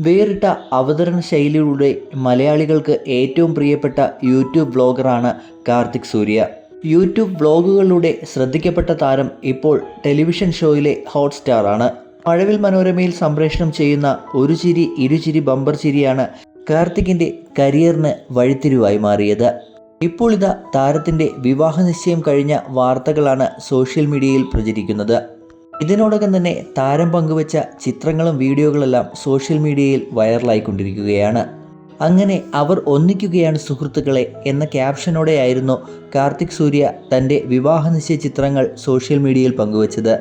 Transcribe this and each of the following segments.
വേറിട്ട അവതരണ ശൈലിയിലൂടെ മലയാളികൾക്ക് ഏറ്റവും പ്രിയപ്പെട്ട യൂട്യൂബ് വ്ളോഗറാണ് കാർത്തിക് സൂര്യ. യൂട്യൂബ് ബ്ലോഗുകളിലൂടെ ശ്രദ്ധിക്കപ്പെട്ട താരം ഇപ്പോൾ ടെലിവിഷൻ ഷോയിലെ ഹോട്ട് സ്റ്റാറാണ് മഴവിൽ മനോരമയിൽ സംപ്രേഷണം ചെയ്യുന്ന ഒരു ചിരി ഇരുചിരി ബമ്പർ ചിരിയാണ് കാർത്തിക്കിന്റെ കരിയറിന് വഴിത്തിരിവായി മാറിയത്. ഇപ്പോൾ ഇതാ താരത്തിന്റെ വിവാഹ നിശ്ചയം കഴിഞ്ഞ വാർത്തകളാണ് സോഷ്യൽ മീഡിയയിൽ പ്രചരിക്കുന്നത്. ഇതിനോടകം തന്നെ താരം പങ്കുവച്ച ചിത്രങ്ങളും വീഡിയോകളെല്ലാം സോഷ്യൽ മീഡിയയിൽ വൈറലായിക്കൊണ്ടിരിക്കുകയാണ്. അങ്ങനെ അവർ ഒന്നിക്കുകയാണ് സുഹൃത്തുക്കളെ എന്ന ക്യാപ്ഷനോടെയായിരുന്നു കാർത്തിക് സൂര്യ തന്റെ വിവാഹ നിശ്ചയ ചിത്രങ്ങൾ സോഷ്യൽ മീഡിയയിൽ പങ്കുവച്ചത്.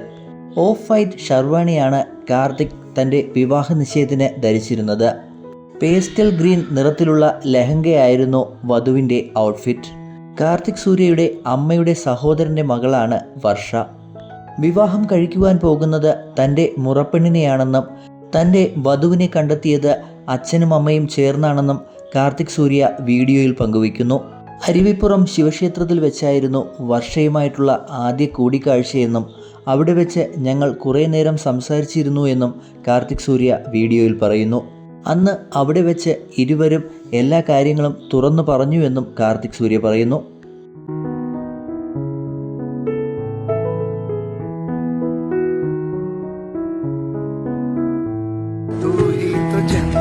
ഓഫ് വൈറ്റ് ഷർവാണിയാണ് കാർത്തിക് തന്റെ വിവാഹ നിശ്ചയത്തിന് ധരിച്ചിരുന്നത്. പേസ്റ്റൽ ഗ്രീൻ നിറത്തിലുള്ള ലഹങ്കയായിരുന്നു വധുവിന്റെ ഔട്ട്ഫിറ്റ്. കാർത്തിക് സൂര്യയുടെ അമ്മയുടെ സഹോദരന്റെ മകളാണ് വർഷ. വിവാഹം കഴിക്കുവാൻ പോകുന്നത് തന്റെ മുറപ്പെണ്ണിനെയാണെന്നും തന്റെ വധുവിനെ കണ്ടെത്തിയത് അച്ഛനും അമ്മയും ചേർന്നാണെന്നും കാർത്തിക് സൂര്യ വീഡിയോയിൽ പങ്കുവയ്ക്കുന്നു. അരുവിപ്പുറം ശിവക്ഷേത്രത്തിൽ വെച്ചായിരുന്നു വർഷയുമായിട്ടുള്ള ആദ്യ കൂടിക്കാഴ്ചയെന്നും അവിടെ വെച്ച് ഞങ്ങൾ കുറേ നേരം സംസാരിച്ചിരുന്നു എന്നും കാർത്തിക് സൂര്യ വീഡിയോയിൽ പറയുന്നു. അന്ന് അവിടെ വെച്ച് ഇരുവരും എല്ലാ കാര്യങ്ങളും തുറന്നു പറഞ്ഞുവെന്നും കാർത്തിക് സൂര്യ പറയുന്നു. 健。